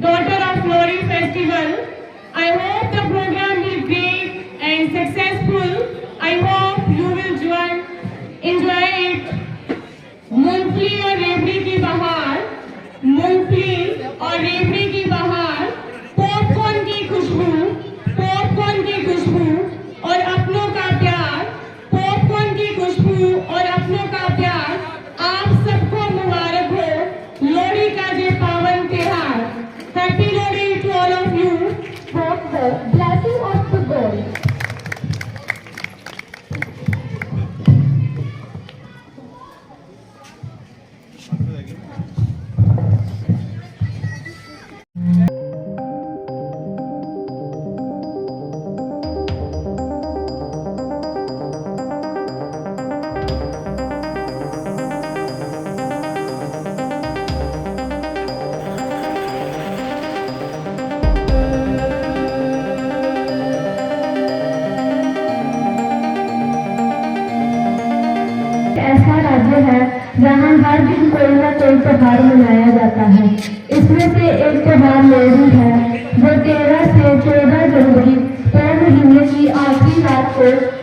Daughter of Glory Festival. I hope the program will be great and successful. I hope you will join, enjoy it. मूंगफली और रेवड़ी की बहार मूंगफली और रेवड़ी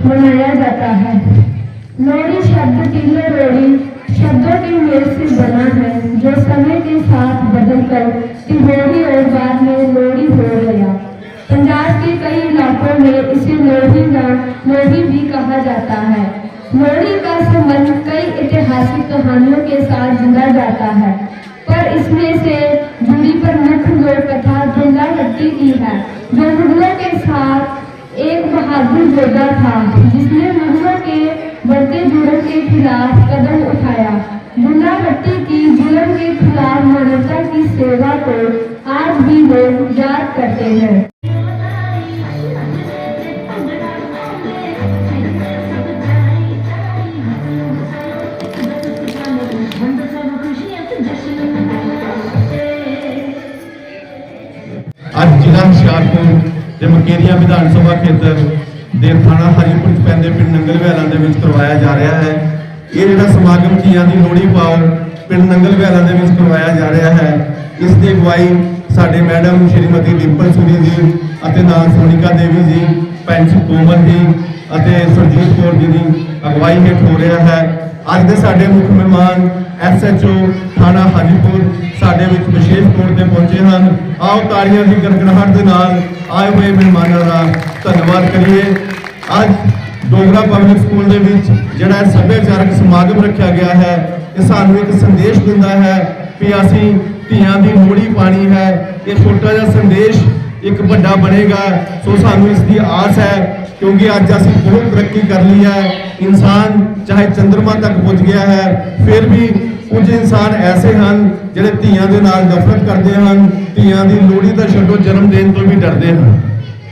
मनाया जाता है। लोहड़ी शब्द तिल्ले लोहड़ी शब्दों के मेल से बना है, जो समय के साथ बदलकर तिहोरी और बाद में लोहड़ी हो गया। पंजाब के कई इलाकों में इसे लोहड़ी या लोहड़ी भी कहा जाता है। लोहड़ी का संबंध कई ऐतिहासिक कहानियों के साथ जुड़ा जाता है, पर इसमें से जुड़ी प्रमुख लोक कथा हट्टी की है, जो मुगलों के साथ एक बहादुर योद्धा था, जिसने मुगलों के बढ़ते जुर्म के खिलाफ कदम उठाया। भट्टी की जुर्म के खिलाफ मानवता की सेवा को आज भी लोग याद करते हैं। ਹੁਸ਼ਿਆਰਪੁਰ ਦੇ ਮਕੇਰੀਆ ਵਿਧਾਨ ਸਭਾ ਖੇਤਰ ਦੇ ਥਾਣਾ ਹਰੀਪੁਰ ਚ ਪੈਂਦੇ ਪਿੰਡ ਨੰਗਲ ਵਿਆਲਾਂ ਦੇ ਵਿੱਚ ਕਰਵਾਇਆ ਜਾ ਰਿਹਾ ਹੈ, ਇਹ ਜਿਹੜਾ ਸਮਾਗਮ ਜੀਆਂ ਦੀ ਲੋਹੜੀ ਪਾਓ ਪਿੰਡ ਨੰਗਲ ਵਿਆਲਾਂ ਦੇ ਵਿੱਚ ਕਰਵਾਇਆ ਜਾ ਰਿਹਾ ਹੈ, ਇਸ ਦੀ ਅਗਵਾਈ ਸਾਡੇ ਮੈਡਮ ਸ਼੍ਰੀਮਤੀ ਡਿੰਪਲ ਸੁਰੀ ਜੀ ਅਤੇ ਨਾਲ ਸੋਨਿਕਾ ਦੇਵੀ ਜੀ ਪੈਂਚ ਕੋਮਲ ਜੀ ਅਤੇ ਸੁਰਜੀਤ ਕੌਰ ਜੀ ਦੀ ਅਗਵਾਈ ਹੇਠ ਹੋ ਰਿਹਾ ਹੈ। ਅੱਜ ਦੇ ਸਾਡੇ ਮੁੱਖ ਮਹਿਮਾਨ ਐਸਐਚਓ ਥਾਣਾ ਹਾਜੀਪੁਰ ਸਾਡੇ ਵਿੱਚ ਵਿਸ਼ੇਸ਼ ਤੌਰ ਤੇ ਪਹੁੰਚੇ ਹਨ। ਆਓ ਤਾੜੀਆਂ ਦੀ ਗੜਗੜਾਹਟ ਦੇ ਨਾਲ ਆਏ ਹੋਏ ਮਹਿਮਾਨਾਂ ਦਾ ਧੰਨਵਾਦ ਕਰੀਏ। ਅੱਜ ਡੋਗਰਾ ਪਬਲਿਕ ਸਕੂਲ ਦੇ ਵਿੱਚ ਜਿਹੜਾ ਇਹ ਸੱਭਿਆਚਾਰਕ ਸਮਾਗਮ ਰੱਖਿਆ ਗਿਆ ਹੈ, ਇਹ ਸਾਨੂੰ ਇੱਕ ਸੰਦੇਸ਼ ਦਿੰਦਾ ਹੈ ਕਿ ਅਸੀਂ ਧੀਆਂ ਦੀ ਲੋਹੜੀ ਪਾਣੀ ਹੈ। ਇਹ ਛੋਟਾ ਜਿਹਾ ਸੰਦੇਸ਼ ਇੱਕ ਵੱਡਾ ਬਣੇਗਾ। ਸੋ ਸਾਨੂੰ ਇਸ ਦੀ ਆਸ ਹੈ ਕਿਉਂਕਿ ਅੱਜ ਅਸੀਂ ਬਹੁਤ ਤਰੱਕੀ ਕਰ ਲਈ ਹੈ। ਇਨਸਾਨ ਚਾਹੇ ਚੰ드ਰਮਾ ਤੱਕ ਪਹੁੰਚ ਗਿਆ ਹੈ, ਫਿਰ ਵੀ ਕੁਝ ਇਨਸਾਨ ਐਸੇ ਹਨ ਜਿਹੜੇ ਧੀਆਂ ਦੇ ਨਾਲ ਨਫ਼ਰਤ ਕਰਦੇ ਹਨ ਧੀਆਂ ਦੀ ਲੋਹੜੀ ਦਾ ਛੱਡੋ ਜਨਮ ਦਿਨ ਤੋਂ ਵੀ ਡਰਦੇ ਹਨ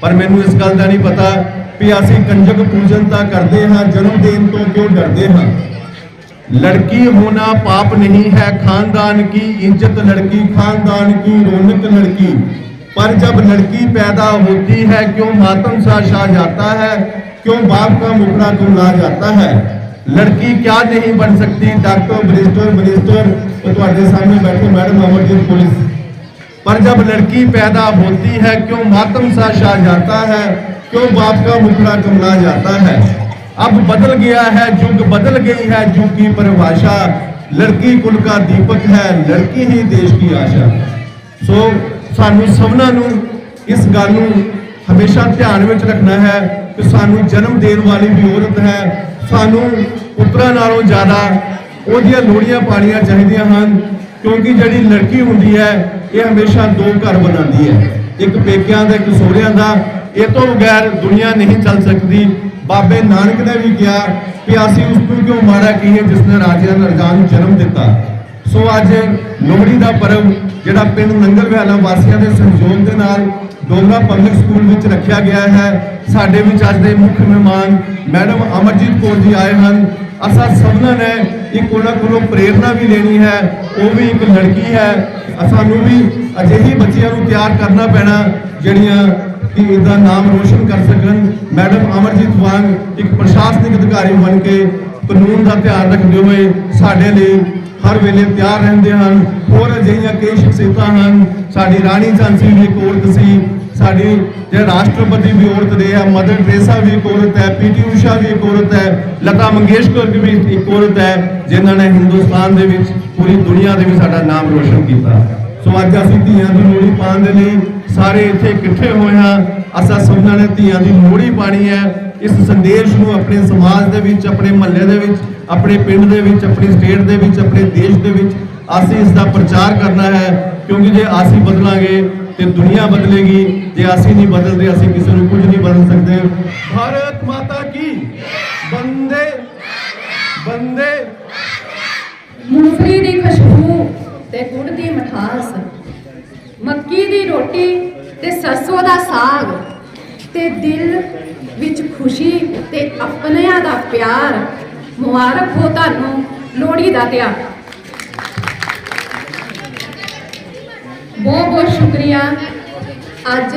ਪਰ ਮੈਨੂੰ ਇਸ ਗੱਲ ਦਾ ਨਹੀਂ ਪਤਾ ਵੀ ਅਸੀਂ ਕੰਜਕ ਪੂਜਨ ਤਾਂ ਕਰਦੇ ਹਾਂ ਜਨਮ ਦਿਨ ਤੋਂ ਕਿਉਂ ਡਰਦੇ ਹਾਂ लड़की होना पाप नहीं है खानदान की इज्जत लड़की खानदान की रौनक लड़की पर जब लड़की पैदा होती है क्यों मातम सा छा जाता है क्यों बाप का मुखड़ा गुमला जाता है लड़की क्या नहीं बन सकती डॉक्टर बरिस्टर मिनिस्टर तो तुम्हारे सामने बैठे मैडम अमरजीत पुलिस पर जब लड़की पैदा होती है क्यों मातम सा छा जाता है क्यों बाप का मुखड़ा कमला जाता है अब बदल गया है युग बदल गई है युग की परिभाषा लड़की कुल का दीपक है लड़की ही देश की आशा ਸੋ ਸਾਨੂੰ ਸਭਨਾਂ ਨੂੰ ਇਸ ਗੱਲ ਨੂੰ ਹਮੇਸ਼ਾ ਧਿਆਨ ਵਿੱਚ ਰੱਖਣਾ ਹੈ ਕਿ ਸਾਨੂੰ ਜਨਮ ਦੇਣ ਵਾਲੀ ਵੀ ਔਰਤ ਹੈ ਸਾਨੂੰ ਪੁੱਤਰਾਂ ਨਾਲੋਂ ਜ਼ਿਆਦਾ ਉਹਦੀਆਂ ਲੋੜੀਆਂ ਪਾਣੀਆਂ ਚਾਹੀਦੀਆਂ ਹਨ, ਕਿਉਂਕਿ ਜਿਹੜੀ ਲੜਕੀ ਹੁੰਦੀ ਹੈ, ਇਹ ਹਮੇਸ਼ਾ ਦੋ ਘਰ ਬਣਾਉਂਦੀ ਹੈ। ਇੱਕ ਪੇਕਿਆਂ ਦਾ, ਇੱਕ ਸਹੁਰਿਆਂ ਦਾ। ਇਹ ਤੋਂ ਬਗੈਰ ਦੁਨੀਆ ਨਹੀਂ ਚੱਲ ਸਕਦੀ। ਬਾਬੇ ਨਾਨਕ ਨੇ ਵੀ ਕਿਹਾ ਕਿ ਅਸੀਂ ਉਸ ਨੂੰ ਕਿਉਂ ਮਾੜਾ ਕਹੀਏ, ਜਿਸ ਨੇ ਰਾਜਿਆਂ ਨਰਗਾਂ ਨੂੰ ਜਨਮ ਦਿੱਤਾ। ਸੋ ਅੱਜ ਲੋਹੜੀ ਦਾ ਪਰਵ, ਜਿਹੜਾ ਪਿੰਡ ਨੰਗਲ ਵਿਆਲਾ ਵਾਸੀਆਂ ਦੇ ਸਹਿਯੋਗ ਦੇ ਨਾਲ ਡੋਗਰਾ ਪਬਲਿਕ ਸਕੂਲ ਵਿੱਚ ਰੱਖਿਆ ਗਿਆ ਹੈ। ਸਾਡੇ ਵਿੱਚ ਅੱਜ ਦੇ ਮੁੱਖ ਮਹਿਮਾਨ ਮੈਡਮ ਅਮਰਜੀਤ ਕੌਰ ਜੀ ਆਏ ਹਨ। ਅਸਾਂ ਸਭਨਾਂ ਨੇ ਇੱਕ ਉਹਨਾਂ ਕੋਲੋਂ ਪ੍ਰੇਰਣਾ ਵੀ ਲੈਣੀ ਹੈ। ਉਹ ਵੀ ਇੱਕ ਲੜਕੀ ਹੈ। ਸਾਨੂੰ ਵੀ ਅਜਿਹੀ ਬੱਚਿਆਂ ਨੂੰ ਤਿਆਰ ਕਰਨਾ ਪੈਣਾ, ਜਿਹੜੀਆਂ ਕਿ ਇਹਦਾ ਨਾਮ ਰੋਸ਼ਨ ਕਰ ਸਕਣ। ਮੈਡਮ ਅਮਰਜੀਤ ਵਾਂਗ ਇੱਕ ਪ੍ਰਸ਼ਾਸਨਿਕ ਅਧਿਕਾਰੀ ਬਣ ਕੇ ਕਾਨੂੰਨ ਦਾ ਧਿਆਨ ਰੱਖਦੇ ਹੋਏ ਸਾਡੇ ਲਈ ਹਰ ਵੇਲੇ ਤਿਆਰ ਰਹਿੰਦੇ ਹਨ। ਹੋਰ ਅਜਿਹੀਆਂ ਕਈ ਸ਼ਖਸੀਅਤਾਂ ਹਨ। ਸਾਡੀ ਰਾਣੀ ਝਾਂਸੀ ਵੀ ਇੱਕ ਔਰਤ ਸੀ। ਸਾਡੀ ਜਿਹੜੇ ਰਾਸ਼ਟਰਪਤੀ ਵੀ ਔਰਤ ਦੇ ਆ, ਮਦਰ ਟ੍ਰੇਸਾ ਵੀ ਇੱਕ ਔਰਤ ਹੈ ਪੀਟੀ ਊਸ਼ਾ ਵੀ ਇੱਕ ਔਰਤ ਹੈ, ਲਤਾ ਮੰਗੇਸ਼ਕਰ ਵੀ ਇੱਕ ਔਰਤ ਹੈ, ਜਿਨ੍ਹਾਂ ਨੇ ਹਿੰਦੁਸਤਾਨ ਦੇ ਵਿੱਚ ਪੂਰੀ ਦੁਨੀਆ ਦੇ ਵਿੱਚ ਸਾਡਾ ਨਾਮ ਰੋਸ਼ਨ ਕੀਤਾ। ਸੋ ਅੱਜ ਅਸੀਂ ਧੀਆਂ ਦੀ ਲੋਹੜੀ ਪਾਉਣ ਦੇ ਲਈ ਸਾਰੇ ਇੱਥੇ ਇਕੱਠੇ ਹੋਏ ਹਾਂ। ਅਸਾਂ ਸਭਨਾਂ ਨੇ ਧੀਆਂ ਦੀ ਲੋਹੜੀ ਪਾਣੀ ਹੈ। ਇਸ ਸੰਦੇਸ਼ ਨੂੰ ਆਪਣੇ ਸਮਾਜ ਦੇ ਵਿੱਚ, ਆਪਣੇ ਮਹੱਲੇ ਦੇ ਵਿੱਚ, ਆਪਣੇ ਪਿੰਡ ਦੇ ਵਿੱਚ, ਆਪਣੀ ਸਟੇਟ ਦੇ ਵਿੱਚ, ਆਪਣੇ ਦੇਸ਼ ਦੇ ਵਿੱਚ ਅਸੀਂ ਇਸ ਦਾ ਪ੍ਰਚਾਰ ਕਰਨਾ ਹੈ। ਕਿਉਂਕਿ ਜੇ ਅਸੀਂ ਬਦਲਾਂਗੇ ਤੇ ਦੁਨੀਆ ਬਦਲੇਗੀ। ਜੇ ਅਸੀਂ ਨਹੀਂ ਬਦਲਦੇ, ਅਸੀਂ ਕਿਸੇ ਨੂੰ ਕੁਝ ਨਹੀਂ ਬਦਲ ਸਕਦੇ। ਭਾਰਤ ਮਾਤਾ ਕੀ? ਬੰਦੇ ਬੰਦੇ। ਮੂੰਗਫਲੀ ਦੀ ਖੁਸ਼ਬੂ ਤੇ ਗੁੜ ਦੀ ਮਿਠਾਸ। ਮੱਕੀ ਦੀ ਰੋਟੀ ਤੇ ਸਰਸੋਂ ਦਾ ਸਾਗ ਤੇ ਦਿਲ ਵਿੱਚ ਖੁਸ਼ੀ ਤੇ ਆਪਣਿਆਂ ਦਾ ਪਿਆਰ, ਮੁਬਾਰਕ ਹੋ ਤੁਹਾਨੂੰ ਲੋਹੜੀ ਦਾ ਤਿਉਹਾਰ। ਬਹੁਤ ਬਹੁਤ ਸ਼ੁਕਰੀਆ। ਅੱਜ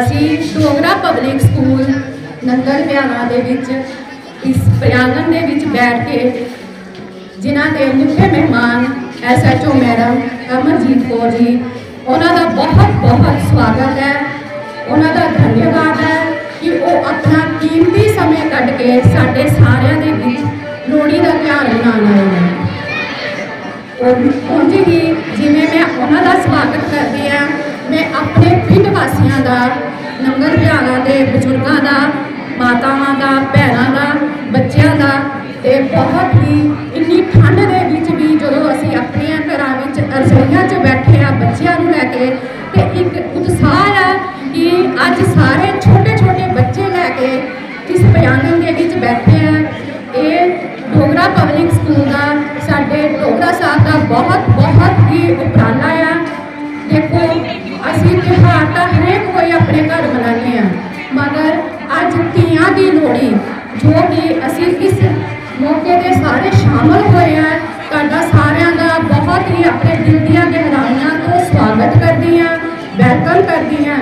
ਅਸੀਂ ਡੋਗਰਾ ਪਬਲਿਕ ਸਕੂਲ ਨੰਗਲ ਬਿਆਨਾ ਦੇ ਵਿੱਚ, ਇਸ ਪ੍ਰਿਆੰਗਣ ਦੇ ਵਿੱਚ ਬੈਠ ਕੇ ਜਿਨ੍ਹਾਂ ਦੇ ਮੁੱਖ ਮਹਿਮਾਨ ਐਸਐਚਓ ਮੈਡਮ ਅਮਰਜੀਤ ਕੌਰ ਜੀ ਉਹਨਾਂ ਦਾ ਬਹੁਤ ਬਹੁਤ ਸਵਾਗਤ ਹੈ। ਉਹਨਾਂ ਦਾ ਧੰਨਵਾਦ ਹੈ ਕਿ ਉਹ ਆਪਣਾ ਕੀਮਤੀ ਸਮੇਂ ਕੱਢ ਕੇ ਸਾਡੇ ਸਾਰਿਆਂ ਦੇ ਵਿੱਚ ਲੋਹੜੀ ਦਾ ਤਿਉਹਾਰ ਮਨਾਉਣ ਆਏ ਨੇ। ਉਹ ਉਂਝ ਹੀ ਜਿਵੇਂ ਮੈਂ ਉਹਨਾਂ ਦਾ ਸਵਾਗਤ ਕਰਦੀ ਹਾਂ, ਮੈਂ ਆਪਣੇ ਪਿੰਡ ਵਾਸੀਆਂ ਦਾ, ਨੰਗਲ ਵਿਆਹਾਂ ਦੇ ਬਜ਼ੁਰਗਾਂ ਦਾ, ਮਾਤਾਵਾਂ ਦਾ, ਭੈਣਾਂ ਦਾ, ਬੱਚਿਆਂ ਦਾ ਤੇ ਬਹੁਤ ਹੀ ਇੰਨੀ ਠੰਡ ਦੇ ਵਿੱਚ ਵੀ ਜਦੋਂ ਅਸੀਂ ਆਪਣੀਆਂ ਘਰਾਂ ਵਿੱਚ ਰਸੋਈਆਂ 'ਚ ਬੈਠੇ ਆ ਬੱਚਿਆਂ ਨੂੰ ਲੈ ਕੇ, ਤੇ ਇੱਕ ਉਤਸ਼ਾਹ ਆ ਕਿ ਅੱਜ ਸਾਰੇ ਛੋਟੇ ਛੋਟੇ ਬੱਚੇ ਲੈ ਕੇ ਇਸ ਬਿਆਨਨ ਦੇ ਵਿੱਚ ਬੈਠੇ ਆ। ਇਹ ਡੋਗਰਾ ਪਬਲਿਕ ਸਕੂਲ ਦਾ, ਸਾਡੇ ਡੋਗਰਾ ਸਾਹਿਬ ਦਾ ਬਹੁਤ ਬਹੁਤ ਹੀ ਉਪਰਾਲਾ ਆ। ਦੇਖੋ, ਅਸੀਂ ਤਿਉਹਾਰ ਤਾਂ ਹਰੇਕ ਕੋਈ ਆਪਣੇ ਘਰ ਮਨਾਉਂਦੇ ਆ, ਮਗਰ ਅੱਜ ਧੀਆਂ ਦੀ ਲੋਹੜੀ, ਜੋ ਕਿ ਅਸੀਂ ਇਸ ਮੌਕੇ ਤੇ ਸਾਰੇ ਸ਼ਾਮਲ ਹੋਏ ਆ। ਤੁਹਾਡਾ ਸਾਰਿਆਂ ਦਾ ਬਹੁਤ ਹੀ ਆਪਣੇ ਦਿਲ ਦੀਆਂ ਗਹਿਰਾਈਆਂ ਤੋਂ ਸਵਾਗਤ ਕਰਦੀ ਆ ਵੈਲਕਮ ਕਰਦੀ ਆ।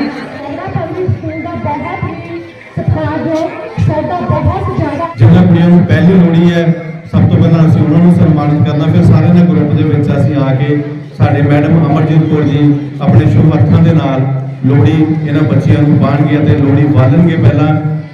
ਜਿਨ੍ਹਾਂ ਕੁੜੀਆਂ ਨੂੰ ਪਹਿਲੀ ਲੋਹੜੀ ਹੈ ਸਭ ਤੋਂ ਪਹਿਲਾਂ ਅਸੀਂ ਉਹਨਾਂ ਨੂੰ ਸਨਮਾਨਿਤ ਕਰਨਾ ਫਿਰ ਸਾਰਿਆਂ ਦੇ ਗਰੁੱਪ ਦੇ ਵਿੱਚ ਅਸੀਂ ਆ ਕੇ ਸਾਡੇ ਮੈਡਮ ਅਮਰਜੀਤ ਕੌਰ ਜੀ ਆਪਣੇ ਸ਼ੁਭ ਹੱਥਾਂ ਦੇ ਨਾਲ ਲੋਹੜੀ ਇਹਨਾਂ ਬੱਚਿਆਂ ਨੂੰ ਬਾਣਗੇ ਅਤੇ ਲੋਹੜੀ ਬਾਲਣਗੇ ਪਹਿਲਾਂ।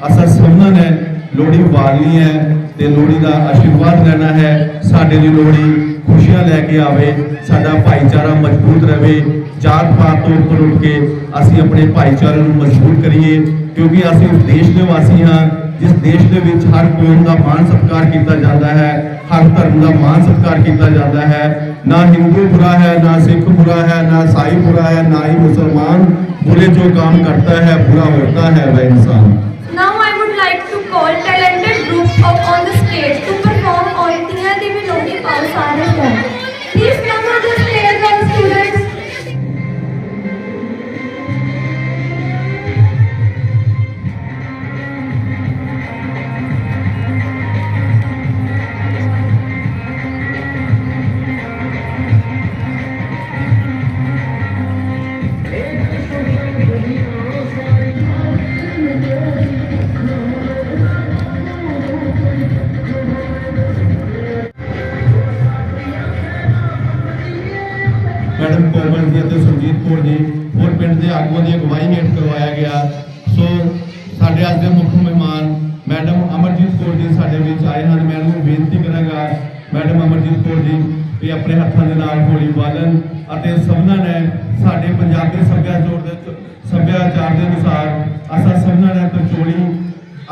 ਅਸਾਂ ਸਭਨਾਂ ਨੇ ਲੋਹੜੀ ਬਾਲਣੀ ਹੈ ਤੇ ਲੋਹੜੀ ਦਾ ਆਸ਼ੀਰਵਾਦ ਲੈਣਾ ਹੈ। ਸਾਡੇ ਦੀ ਲੋਹੜੀ ਖੁਸ਼ੀਆਂ ਲੈ ਕੇ ਆਵੇ, ਸਾਡਾ ਭਾਈਚਾਰਾ ਮਜ਼ਬੂਤ ਰਹੇ ਜਾਤ ਪਾਤ ਤੋਂ ਉੱਪਰ ਉੱਠ ਕੇ ਅਸੀਂ ਆਪਣੇ ਭਾਈਚਾਰੇ ਨੂੰ ਮਜ਼ਬੂਤ ਕਰੀਏ, ਕਿਉਂਕਿ ਅਸੀਂ ਉਸ ਦੇਸ਼ ਦੇ ਵਾਸੀ ਹਾਂ, ਜਿਸ ਦੇਸ਼ ਦੇ ਵਿੱਚ ਹਰ ਕੌਮ ਦਾ ਮਾਨ ਸਤਿਕਾਰ ਕੀਤਾ ਜਾਂਦਾ ਹੈ, ਹਰ ਧਰਮ ਦਾ ਮਾਨ ਸਤਿਕਾਰ ਕੀਤਾ ਜਾਂਦਾ ਹੈ। ਨਾ ਹਿੰਦੂ ਬੁਰਾ ਹੈ, ਨਾ ਸਿੱਖ ਬੁਰਾ ਹੈ, ਨਾ ਸਾਈ ਬੁਰਾ ਹੈ, ਨਾ ਹੀ ਮੁਸਲਮਾਨ ਬੁਰੇ ਜੋ ਕੰਮ ਕਰਤਾ ਹੈ, ਬੁਰਾ ਹੋਤਾ ਹੈ ਵੈ ਇਨਸਾਨ। ਨਾਓ ਵਿੱਚ ਆਏ ਹਨ। ਮੈਂ ਉਹਨਾਂ ਨੂੰ ਬੇਨਤੀ ਕਰਾਂਗਾ, ਮੈਡਮ ਅਮਰਜੀਤ ਕੌਰ ਜੀ, ਵੀ ਆਪਣੇ ਹੱਥਾਂ ਦੇ ਨਾਲ ਹੋਲੀ ਬਾਲਣ ਅਤੇ ਸਭਨਾਂ ਨੇ ਸਾਡੇ ਪੰਜਾਬੀ ਸੱਭਿਆਚਾਰ ਦੇ ਸੱਭਿਆਚਾਰ ਦੇ ਅਨੁਸਾਰ ਅਸਾਂ ਸਭਨਾਂ ਨੇ ਤਰਚੋਲੀ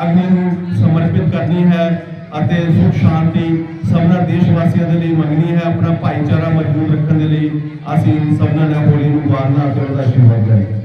ਅਗਨੀ ਨੂੰ ਸਮਰਪਿਤ ਕਰਨੀ ਹੈ ਅਤੇ ਸੁਖ, ਸ਼ਾਂਤੀ ਸਭਨਾ ਦੇਸ਼ ਵਾਸੀਆਂ ਦੇ ਲਈ ਮੰਗਣੀ ਹੈ। ਆਪਣਾ ਭਾਈਚਾਰਾ ਮਜ਼ਬੂਤ ਰੱਖਣ ਦੇ ਲਈ ਅਸੀਂ ਸਭਨਾਂ ਨੇ ਹੋਲੀ ਨੂੰ ਬਾਲਣਾ ਅਤੇ ਉਹਦਾ ਆਸ਼ੀਰਵਾਦ ਲੈਣਾ।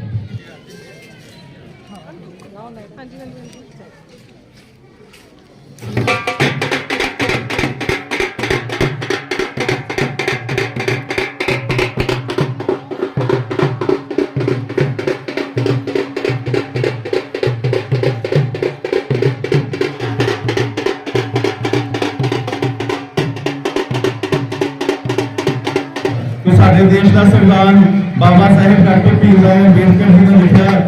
ਦੇਸ਼ ਦਾ ਸੰਵਿਧਾਨ ਬਾਬਾ ਸਾਹਿਬ ਡਾਕਟਰ ਭੀਮ ਰਾਓ ਅੰਬੇਡਕਰ ਜੀ ਨੇ ਲਿਖਿਆ,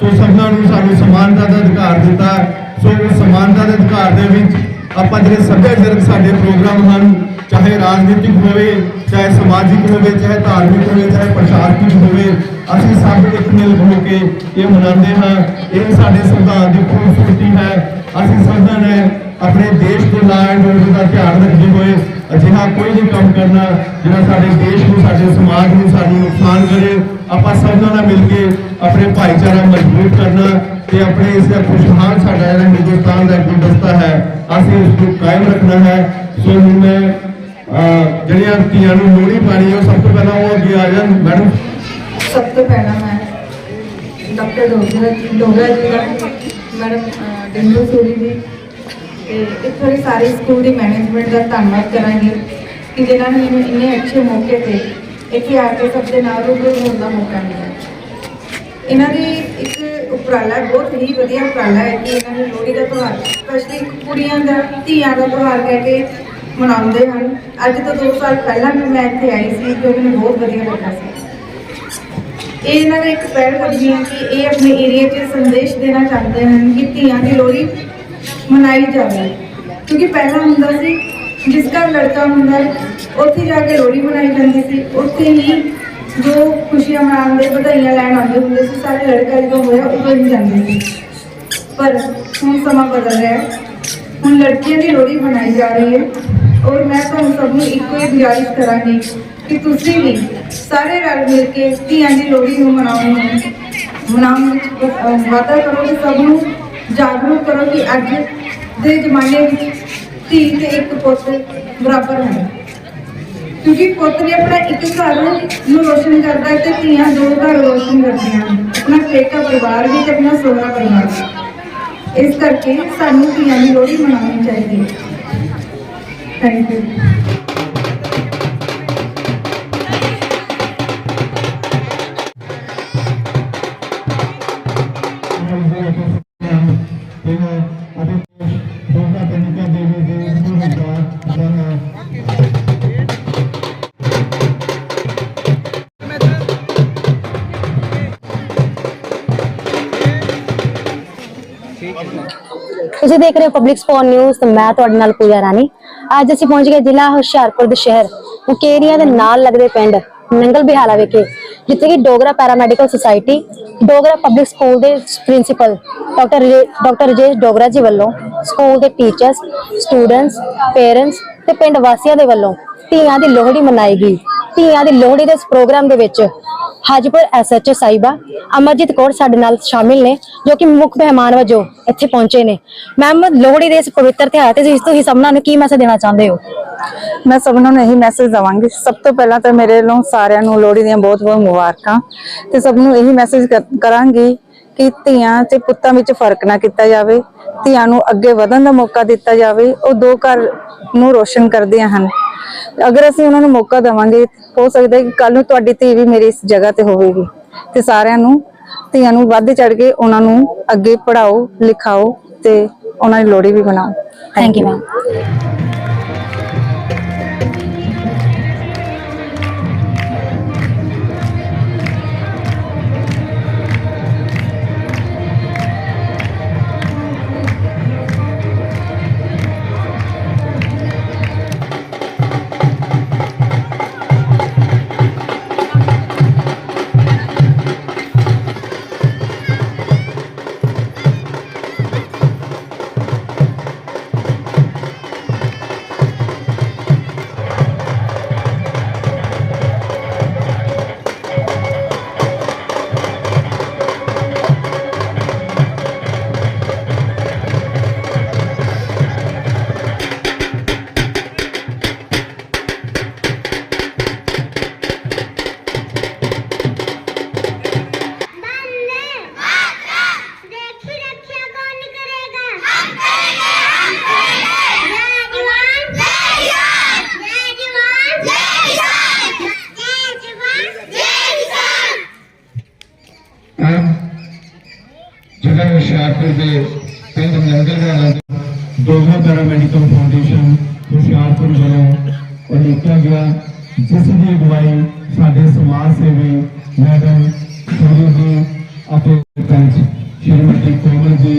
ਸੋ ਸਭਨਾਂ ਨੂੰ ਸਾਨੂੰ ਸਮਾਨਤਾ ਦਾ ਅਧਿਕਾਰ ਦਿੱਤਾ। ਸੋ ਉਸ ਸਮਾਨਤਾ ਦੇ ਅਧਿਕਾਰ ਦੇ ਵਿੱਚ ਆਪਾਂ ਜਿਹੜੇ ਸੱਭਿਆਚਾਰਕ ਸਾਡੇ ਪ੍ਰੋਗਰਾਮ ਹਨ, ਚਾਹੇ ਰਾਜਨੀਤਿਕ ਹੋਵੇ, ਚਾਹੇ ਸਮਾਜਿਕ ਹੋਵੇ, ਚਾਹੇ ਧਾਰਮਿਕ ਹੋਵੇ, ਚਾਹੇ ਪ੍ਰਸ਼ਾਸਨਿਕ ਹੋਵੇ, ਅਸੀਂ ਸਭ ਇੱਕ ਮਿਲ ਹੋ ਕੇ ਇਹ ਮਨਾਉਂਦੇ ਹਾਂ। ਇਹ ਸਾਡੇ ਸੰਵਿਧਾਨ ਦੀ ਖੂਬਸੂਰਤੀ ਹੈ। ਅਸੀਂ ਸਭਨਾਂ ਨੇ ਆਪਣੇ ਦੇਸ਼ ਦੇ ਲਾ ਐਂਡ ਦਾ ਧਿਆਨ ਰੱਖਦੇ ਹੋਏ ਅਜਿਹਾ ਕੋਈ ਨਹੀਂ ਕੰਮ ਕਰਨਾ ਜਿਹੜਾ ਸਾਡੇ ਦੇਸ਼ ਨੂੰ, ਸਾਡੇ ਸਮਾਜ ਨੂੰ ਸਾਨੂੰ ਨੁਕਸਾਨ ਕਰੇ, ਆਪਾਂ ਸਭਨਾਂ ਨਾਲ ਮਿਲ ਕੇ ਆਪਣੇ ਭਾਈਚਾਰਾ ਮਜ਼ਬੂਤ ਕਰਨਾ ਤੇ ਆਪਣੇ ਇਸ ਦਾ ਖੁਸ਼ਹਾਲ ਸਾਡਾ ਜਿਹੜਾ ਹਿੰਦੁਸਤਾਨ ਦਾ ਗੁਲਦਸਤਾ ਹੈ, ਅਸੀਂ ਇਸ ਨੂੰ ਕਾਇਮ ਰੱਖਣਾ ਹੈ। ਸੋ ਹੁਣ ਮੈਂ ਜਿਹੜੀਆਂ ਧੀਆਂ ਨੂੰ ਲੋਹੜੀ ਪਾਣੀ ਉਹ ਸਭ ਤੋਂ ਪਹਿਲਾਂ ਉਹ ਅੱਗੇ ਆ ਜਾਣ, ਮੈਡਮ। ਸਭ ਤੋਂ ਪਹਿਲਾਂ ਮੈਂ ਡਾਕਟਰ ਡੋਗਰਾ ਜੀ ਦਾ, ਮੈਡਮ ਡਿੰਗੂ ਸੂਰੀ ਜੀ ਤੇ ਇੱਥੋਂ ਦੇ ਸਾਰੇ ਸਕੂਲ ਦੀ ਮੈਨੇਜਮੈਂਟ ਦਾ ਧੰਨਵਾਦ ਕਰਾਂਗੇ ਕਿ ਜਿਨ੍ਹਾਂ ਨੇ ਮੈਨੂੰ ਇੰਨੇ ਅੱਛੇ ਮੌਕੇ ਤੇ ਇੱਥੇ ਆ ਕੇ ਸਭ ਦੇ ਨਾਲ ਰੂਬਰੂ ਹੋਣ ਦਾ ਮੌਕਾ ਮਿਲਿਆ। ਇਹਨਾਂ ਦੀ ਇੱਕ ਉਪਰਾਲਾ ਬਹੁਤ ਹੀ ਵਧੀਆ ਉਪਰਾਲਾ ਹੈ ਕਿ ਇਹਨਾਂ ਨੇ ਲੋਹੜੀ ਦਾ ਤਿਉਹਾਰ, ਸਪੈਸ਼ਲੀ ਕੁੜੀਆਂ ਦਾ, ਧੀਆਂ ਦਾ ਤਿਉਹਾਰ ਕਹਿ ਕੇ ਮਨਾਉਂਦੇ ਹਨ। ਅੱਜ ਤੋਂ 2 ਸਾਲ ਪਹਿਲਾਂ ਵੀ ਮੈਂ ਇੱਥੇ ਆਈ ਸੀ ਜੋ ਮੈਨੂੰ ਬਹੁਤ ਵਧੀਆ ਲੱਗਾ ਸੀ। ਇਹ ਇਹਨਾਂ ਦਾ ਇੱਕ ਪਹਿਲ ਕਦਮੀ ਹੈ ਕਿ ਇਹ ਆਪਣੇ ਏਰੀਆ 'ਚ ਸੰਦੇਸ਼ ਦੇਣਾ ਚਾਹੁੰਦੇ ਹਨ ਕਿ ਧੀਆਂ ਦੀ ਲੋਹੜੀ ਮਨਾਈ ਜਾਵੇ ਕਿਉਂਕਿ ਪਹਿਲਾਂ ਹੁੰਦਾ ਸੀ ਜਿਸ ਘਰ ਲੜਕਾ ਹੁੰਦਾ ਹੈ, ਉੱਥੇ ਜਾ ਕੇ ਲੋਹੜੀ ਮਨਾਈ ਜਾਂਦੀ ਸੀ ਉੱਥੇ ਹੀ ਜੋ ਖੁਸ਼ੀਆਂ ਮਨਾਉਂਦੇ ਵਧਾਈਆਂ ਲੈਣ ਆਉਂਦੇ ਹੁੰਦੇ ਸੀ ਸਾਰੇ ਲੜਕਾ ਜਦੋਂ ਹੋਇਆ ਉਦੋਂ ਹੀ ਜਾਂਦੇ ਸੀ ਪਰ ਹੁਣ ਸਮਾਂ ਬਦਲ ਰਿਹਾ ਹੈ ਹੁਣ ਲੜਕੀਆਂ ਦੀ ਲੋਹੜੀ ਮਨਾਈ ਜਾ ਰਹੀ ਹੈ ਔਰ ਮੈਂ ਤੁਹਾਨੂੰ ਸਭ ਨੂੰ ਇੱਕੋ ਹੀ ਗੁਜ਼ਾਰਿਸ਼ ਕਰਾਂਗੀ ਕਿ ਤੁਸੀਂ ਵੀ ਸਾਰੇ ਰਲ ਮਿਲ ਕੇ ਧੀਆਂ ਦੀ ਲੋਹੜੀ ਨੂੰ ਮਨਾਉਣ ਨੂੰ ਮਨਾਉਣ ਵਿੱਚ ਜਾਗਰੂਕ ਕਰੋ ਕਿ ਅੱਜ ਦੇ ਜ਼ਮਾਨੇ ਵਿੱਚ ਧੀ ਤੇ ਇੱਕ ਪੁੱਤ ਬਰਾਬਰ ਹਨ। ਕਿਉਂਕਿ ਪੁੱਤ ਵੀ ਆਪਣਾ ਇੱਕ ਘਰ ਨੂੰ ਰੋਸ਼ਨ ਕਰਦਾ ਹੈ ਤੇ ਧੀਆਂ ਦੋ ਘਰ ਰੋਸ਼ਨ ਕਰਦੀਆਂ ਹਨ। ਆਪਣਾ ਪੇਕਾ ਪਰਿਵਾਰ ਵੀ ਤੇ ਆਪਣਾ ਸੋਹਰਾ ਪਰਿਵਾਰ ਵੀ। ਇਸ ਕਰਕੇ ਸਾਨੂੰ ਧੀਆਂ ਦੀ ਲੋਹੜੀ ਮਨਾਉਣੀ ਚਾਹੀਦੀ ਹੈ। ਥੈਂਕ ਯੂ ਤੁਸੀਂ ਦੇਖ ਰਹੇ ਹੋ ਪਬਲਿਕ ਸਪੋਰਟ ਨਿਊਜ਼ ਤੇ ਮੈਂ ਤੁਹਾਡੇ ਨਾਲ ਪੂਜਾ ਰਾਣੀ। ਅੱਜ ਅਸੀਂ ਪਹੁੰਚ ਗਏ ਜ਼ਿਲ੍ਹਾ ਹੁਸ਼ਿਆਰਪੁਰ ਦੇ ਸ਼ਹਿਰ, ਮੁਕੇਰੀਆਂ ਦੇ ਨਾਲ ਲੱਗਦੇ ਪਿੰਡ ਨੰਗਲ ਬਿਹਾਲਾ ਵਿਖੇ, ਜਿੱਥੇ ਕਿ Dogra paramedical society Dogra public school ਦੇ principal doctor doctor Rajesh Dogra ji ਵੱਲੋਂ ਸਕੂਲ ਦੇ ਟੀਚਰਸ ਸਟੂਡੈਂਟਸ ਪੇਰੈਂਟਸ ਤੇ ਪਿੰਡ ਵਾਸੀਆਂ ਦੇ ਵੱਲੋਂ ਧੀਆਂ ਦੀ ਲੋਹੜੀ ਮਨਾਈ ਗਈ। ਧੀਆਂ ਦੀ ਲੋਹੜੀ ਦੇ ਇਸ ਪ੍ਰੋਗਰਾਮ ਦੇ ਵਿੱਚ ਹਾਜੀਪੁਰ ਐਸਐਚਓ ਸਾਹਿਬਾ, ਅਮਰਜੀਤ ਕੌਰ ਸਾਡੇ ਨਾਲ ਸ਼ਾਮਿਲ ਨੇ, ਜੋ ਕਿ ਮੁੱਖ ਮਹਿਮਾਨ ਵਜੋਂ ਇੱਥੇ ਪਹੁੰਚੇ ਨੇ। ਮੈਮ, ਲੋਹੜੀ ਦੇ ਇਸ ਪਵਿੱਤਰ ਤਿਉਹਾਰ ਤੇ ਇਸ ਤੁਸੀਂ ਸਭਨਾਂ ਨੂੰ ਕੀ ਮੈਸੇਜ ਦੇਣਾ ਚਾਹੁੰਦੇ ਹੋ? ਮੈਂ ਸਭਨਾਂ ਨੂੰ ਇਹੀ ਮੈਸੇਜ ਦਵਾਂਗੀ। ਸਭ ਤੋਂ ਪਹਿਲਾਂ ਤਾਂ ਮੇਰੇ ਵੱਲੋਂ ਸਾਰਿਆਂ ਨੂੰ ਲੋਹੜੀ ਦੀਆਂ ਬਹੁਤ-ਬਹੁਤ ਮੁਬਾਰਕਾਂ ਤੇ ਸਭ ਨੂੰ ਇਹੀ ਮੈਸੇਜ ਕਰਾਂਗੀ ਕਿ ਧੀਆਂ ਤੇ ਪੁੱਤਾਂ ਵਿੱਚ ਫ਼ਰਕ ਨਾ ਕੀਤਾ ਜਾਵੇ, ਧੀਆਂ ਨੂੰ ਅੱਗੇ ਵਧਣ ਦਾ ਮੌਕਾ ਦਿੱਤਾ ਜਾਵੇ। ਉਹ ਦੋ ਘਰ ਨੂੰ ਰੋਸ਼ਨ ਕਰਦੀਆਂ ਹਨ। ਅਗਰ ਅਸੀਂ ਉਹਨਾਂ ਨੂੰ ਮੌਕਾ ਦੇਵਾਂਗੇ, ਹੋ ਸਕਦਾ ਹੈ ਕਿ ਕੱਲ ਨੂੰ ਤੁਹਾਡੀ ਧੀ ਵੀ ਮੇਰੀ ਇਸ ਜਗ੍ਹਾ ਤੇ ਹੋਵੇਗੀ। ਤੇ ਸਾਰਿਆਂ ਨੂੰ, ਧੀਆਂ ਨੂੰ ਵੱਧ ਚੜ ਕੇ ਉਹਨਾਂ ਨੂੰ ਅੱਗੇ ਪੜਾਓ ਲਿਖਾਓ ਤੇ ਉਹਨਾਂ ਦੀ ਲੋਹੜੀ ਵੀ ਬਣਾਓ thank you ma'am Dogra foundation Hoshiarpur ਵੱਲੋਂ ਉਲੀਕਿਆ ਗਿਆ, ਜਿਸ ਦੀ ਅਗਵਾਈ ਸਾਡੇ ਸਮਾਜ ਸੇਵੀ ਮੈਡਮ ਸੂਰੀ ਜੀ ਅਤੇ ਪੰਚ ਸ਼੍ਰੀਮਤੀ ਕੋਮਲ ਜੀ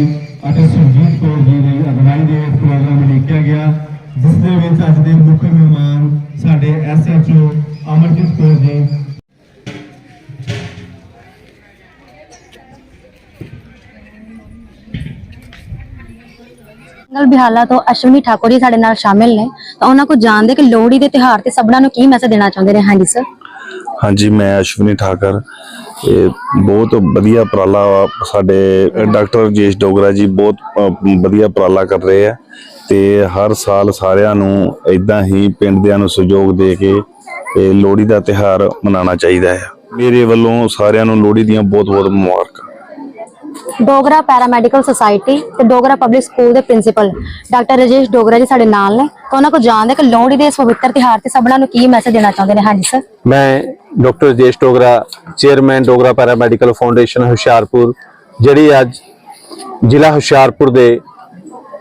ਅਤੇ ਸੁਰਜੀਤ ਕੌਰ ਜੀ ਦੀ ਅਗਵਾਈ ਦੇ ਪ੍ਰੋਗਰਾਮ ਲਿਖਿਆ ਗਿਆ, ਜਿਸ ਦੇ ਵਿੱਚ ਅੱਜ ਦੇ ਮੁੱਖ ਮਹਿਮਾਨ ਸਾਡੇ ਐਸਐਚਓ ਅਮਰਜੀਤ ਕੌਰ ਜੀ ਨੰਗਲ ਬਿਹਾਲਾ ਤੋਂ ਅਸ਼ਵਨੀ ਠਾਕੁਰ ਜੀ ਸਾਡੇ ਨਾਲ ਸ਼ਾਮਿਲ ਨੇ। ਤਾਂ ਉਹਨਾਂ ਕੋਲ ਜਾਣਦੇ ਕਿ ਲੋਹੜੀ ਦੇ ਤਿਉਹਾਰ ਤੇ ਸਭਨਾਂ ਨੂੰ ਕੀ ਮੈਸੇਜ ਦੇਣਾ ਚਾਹੁੰਦੇ ਨੇ? ਹਾਂਜੀ ਸਰ ਹਾਂਜੀ, ਮੈਂ ਅਸ਼ਵਨੀ ਠਾਕਰ। ਇਹ ਬਹੁਤ ਵਧੀਆ ਉਪਰਾਲਾ ਸਾਡੇ ਡਾਕਟਰ ਜੇਸ਼ ਡੋਗਰਾ ਜੀ ਬਹੁਤ ਵਧੀਆ ਉਪਰਾਲਾ ਕਰ ਰਹੇ ਆ। ਤੇ ਹਰ ਸਾਲ ਸਾਰਿਆਂ ਨੂੰ ਇਦਾਂ ਹੀ ਪਿੰਡ ਦਿਆਂ ਨੂੰ ਸਹਿਯੋਗ ਦੇ ਕੇ ਲੋਹੜੀ ਦਾ ਤਿਹਾਰ ਮਨਾਉਣਾ ਚਾਹੀਦਾ ਹੈ। ਮੇਰੇ ਵੱਲੋਂ ਸਾਰਿਆਂ ਨੂੰ ਲੋਹੜੀ ਦੀਆਂ ਬਹੁਤ ਬਹੁਤ ਮੁਬਾਰਕਾਂ। ਡੋਗਰਾ ਪੈਰਾਮੈਡੀਕਲ ਸੁਸਾਇਟੀ ਤੇ ਡੋਗਰਾ ਪਬਲਿਕ ਸਕੂਲ ਦੇ ਪ੍ਰਿੰਸੀਪਲ ਡਾਕਟਰ ਰਜੇਸ਼ ਡੋਗਰਾ ਜੀ ਸਾਡੇ ਨਾਲ ਨੇ ਤਾਂ ਉਹਨਾਂ ਕੋਲ ਜਾਣਦੇ ਕਿ ਲੋਹੜੀ ਦੇ ਇਸ ਪਵਿੱਤਰ ਤਿਉਹਾਰ ਤੇ ਸਭਨਾਂ ਨੂੰ ਕੀ ਮੈਸੇਜ ਦੇਣਾ ਚਾਹੁੰਦੇ ਨੇ? ਹਾਂਜੀ ਸਰ ਮੈਂ doctor Rajesh Dogra chairman Dogra paramedical foundation Hoshiarpur, ਜਿਹੜੀ ਅੱਜ ਜ਼ਿਲ੍ਹਾ ਹੁਸ਼ਿਆਰਪੁਰ ਦੇ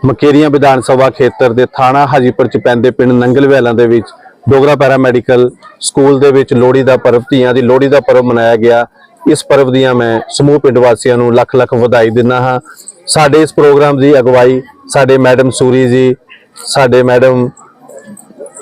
ਮਕੇਰੀਆਂ ਵਿਧਾਨ ਸਭਾ ਖੇਤਰ ਦੇ ਥਾਣਾ ਹਾਜੀਪੁਰ ਚ ਪੈਂਦੇ ਪਿੰਡ ਨੰਗਲਵੈਲਾਂ ਦੇ ਵਿੱਚ ਡੋਗਰਾ ਪੈਰਾਮੈਡੀਕਲ ਸਕੂਲ ਦੇ ਵਿੱਚ ਲੋਹੜੀ ਦਾ ਪਰਵ, ਧੀਆਂ ਦੀ ਲੋਹੜੀ ਦਾ ਪਰਵ ਮਨਾਇਆ ਗਿਆ। ਇਸ ਪਰਵ ਦੀਆਂ ਮੈਂ ਸਮੂਹ ਪਿੰਡ ਵਾਸੀਆਂ ਨੂੰ ਲੱਖ ਲੱਖ ਵਧਾਈ ਦਿੰਦਾ ਹਾਂ। ਸਾਡੇ ਇਸ ਪ੍ਰੋਗਰਾਮ ਦੀ ਅਗਵਾਈ ਸਾਡੇ ਮੈਡਮ ਸੂਰੀ ਜੀ ਸਾਡੇ ਮੈਡਮ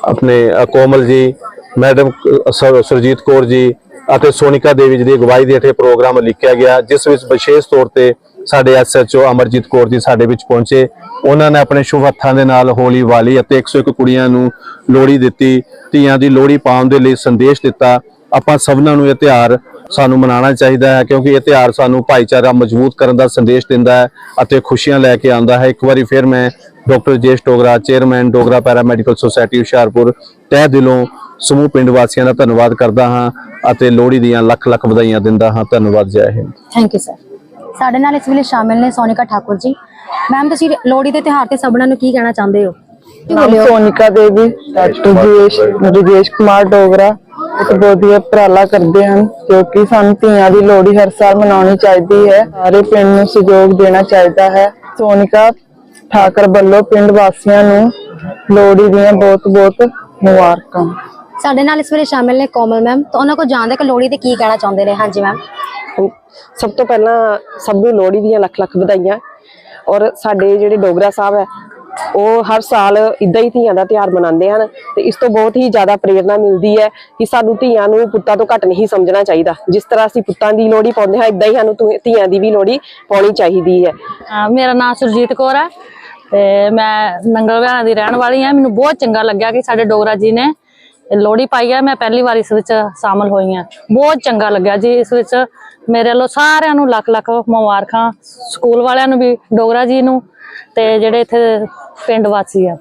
ਆਪਣੇ ਕੋਮਲ ਜੀ ਮੈਡਮ ਅ, ਸੁਰਜੀਤ ਕੌਰ ਜੀ ਅਤੇ ਸੋਨਿਕਾ ਦੇਵੀ ਜੀ ਦੀ ਅਗਵਾਈ ਦੇ ਹੇਠ ਪ੍ਰੋਗਰਾਮ ਲਿਖਿਆ ਗਿਆ ਜਿਸ ਵਿੱਚ ਵਿਸ਼ੇਸ਼ ਤੌਰ ਤੇ ਸਾਡੇ ਐਸਐਚਓ ਅਮਰਜੀਤ ਕੌਰ ਜੀ ਸਾਡੇ ਵਿੱਚ ਪਹੁੰਚੇ। ਉਹਨਾਂ ਨੇ ਆਪਣੇ ਸ਼ੁਭ ਹੱਥਾਂ ਦੇ ਨਾਲ ਹੋਲੀ ਵਾਲੀ ਅਤੇ 101 ਕੁੜੀਆਂ ਨੂੰ ਲੋਹੜੀ ਦਿੱਤੀ ਧੀਆਂ ਦੀ ਲੋਹੜੀ ਪਾਉਣ ਦੇ ਲਈ ਸੰਦੇਸ਼ ਦਿੱਤਾ। ਆਪਾਂ ਸਭਨਾਂ ਨੂੰ ਇਹ ਤਿਉਹਾਰ ਸਾਨੂੰ ਮਨਾਉਣਾ ਚਾਹੀਦਾ ਹੈ ਕਿਉਂਕਿ ਇਹ ਤਿਉਹਾਰ ਸਾਨੂੰ ਭਾਈਚਾਰਾ ਮਜ਼ਬੂਤ ਕਰਨ ਦਾ ਸੰਦੇਸ਼ ਦਿੰਦਾ ਹੈ ਅਤੇ ਖੁਸ਼ੀਆਂ ਲੈ ਕੇ ਆਉਂਦਾ ਹੈ। ਇੱਕ ਵਾਰੀ ਫਿਰ ਮੈਂ doctor Rajesh Dogra chairman Dogra paramedical society Hoshiarpur ਤਹਿ ਦਿਲੋਂ ਸਮੂਹ ਪਿੰਡ ਵਾਸੀਆਂ ਦਾ ਧੰਨਵਾਦ ਕਰਦਾ ਹਾਂ ਅਤੇ ਲੋਹੜੀ ਦੀਆਂ ਲੱਖ ਲੱਖ ਵਧਾਈਆਂ ਦਿੰਦਾ ਹਾਂ। ਧੰਨਵਾਦ ਜੈ ਹਿੰਦ। ਥੈਂਕ ਯੂ ਸਰ ਸਾਡੇ ਨਾਲ ਇਸ ਵੇਲੇ ਸ਼ਾਮਿਲ ਨੇ ਸੋਨਿਕਾ ਠਾਕੁਰ ਜੀ। ਮੈਮ ਤੁਸੀਂ ਲੋਹੜੀ ਦੇ ਤਿਉਹਾਰ ਤੇ ਸਭਨਾਂ ਨੂੰ ਕੀ ਕਹਿਣਾ ਚਾਹੁੰਦੇ ਹੋ? ਸੋਨਿਕਾ ਦੇਵੀ ਡਾਕਟਰ ਜੀਸ਼ ਕੁਮਾਰ ਡੋਗਰਾ ਇੱਕ ਬਹੁਤ ਹੀ ਉਪਰਾਲਾ ਕਰਦੇ ਹਨ ਜੋ ਕਿ ਸਾਨੂੰ ਧੀਆਂ ਦੀ ਲੋਹੜੀ ਹਰ ਸਾਲ ਮਨਾਉਣੀ ਚਾਹੀਦੀ ਹੈ। ਸਾਰੇ ਪਿੰਡ ਨੂੰ ਸਹਿਯੋਗ ਦੇਣਾ ਚਾਹੀਦਾ ਹੈ। ਸੋਨਿਕਾ ਠਾਕਰ ਵੱਲੋਂ ਪਿੰਡ ਵਾਸੀਆਂ ਨੂੰ ਲੋਹੜੀ ਦੀਆਂ ਬਹੁਤ ਬਹੁਤ ਮੁਬਾਰਕਾਂ। ਸਾਡੇ ਨਾਲ ਇਸ ਵੇਲੇ ਸ਼ਾਮਿਲ ਨੇ ਕੋਮਲ ਮੈਮ। ਤਾਂ ਉਹਨਾਂ ਕੋਲ ਜਾਣਦੇ ਕਿ ਲੋਹੜੀ ਤੇ ਕੀ ਕਹਿਣਾ ਚਾਹੁੰਦੇ ਨੇ? ਹਾਂਜੀ ਮੈਮ। ਸਭ ਤੋਂ ਪਹਿਲਾਂ ਸਭ ਨੂੰ ਲੋਹੜੀ ਦੀਆਂ ਲੱਖ ਲੱਖ ਵਧਾਈਆਂ। ਔਰ ਸਾਡੇ ਜਿਹੜੇ ਡੋਗਰਾ ਸਾਹਿਬ ਹੈ ਉਹ ਹਰ ਸਾਲ ਇਦਾਂ ਹੀ ਧੀਆਂ ਦਾ ਤਿਉਹਾਰ ਮਨਾਉਂਦੇ ਹਨ ਤੇ ਇਸ ਤੋਂ ਬਹੁਤ ਹੀ ਜ਼ਿਆਦਾ ਪ੍ਰੇਰਣਾ ਮਿਲਦੀ ਹੈ ਕਿ ਸਾਨੂੰ ਧੀਆਂ ਨੂੰ ਪੁੱਤਾਂ ਤੋਂ ਘੱਟ ਨਹੀਂ ਸਮਝਣਾ ਚਾਹੀਦਾ। ਜਿਸ ਤਰ੍ਹਾਂ ਅਸੀਂ ਪੁੱਤਾਂ ਦੀ ਲੋਹੜੀ ਪਾਉਂਦੇ ਹਾਂ, ਇਦਾਂ ਹੀ ਸਾਨੂੰ ਧੀਆਂ ਦੀ ਵੀ ਲੋਹੜੀ ਪਾਉਣੀ ਚਾਹੀਦੀ ਹੈ। ਮੇਰਾ ਨਾਮ ਸੁਰਜੀਤ ਕੌਰ ਹੈ ਤੇ ਮੈਂ ਨੰਗਲਵਾਲਾ ਦੀ ਰਹਿਣ ਵਾਲੀ ਹਾਂ। ਮੈਨੂੰ ਬਹੁਤ ਚੰਗਾ ਲੱਗਿਆ ਕਿ ਸਾਡੇ ਡੋਗਰਾ ਜੀ ਨੇ ਲੋਹੜੀ ਪਾਈ ਹੈ ਮੈਂ ਪਹਿਲੀ ਵਾਰ ਇਸ ਵਿੱਚ ਸ਼ਾਮਲ ਹੋਈ ਹਾਂ। ਬਹੁਤ ਚੰਗਾ ਲੱਗਿਆ ਜੀ ਇਸ ਵਿੱਚ। ਮੇਰੇ ਵੱਲੋਂ ਸਾਰਿਆਂ ਨੂੰ ਲੱਖ ਲੱਖ ਮੁਬਾਰਕਾਂ। ਸਕੂਲ ਵਾਲਿਆਂ ਨੂੰ ਵੀ, ਡੋਗਰਾ ਜੀ ਨੂੰ। ਤੇ ਜਿਹੜੇ ਇੱਥੇ ਪਿੰਡ ਵਾਸੀ ਆ।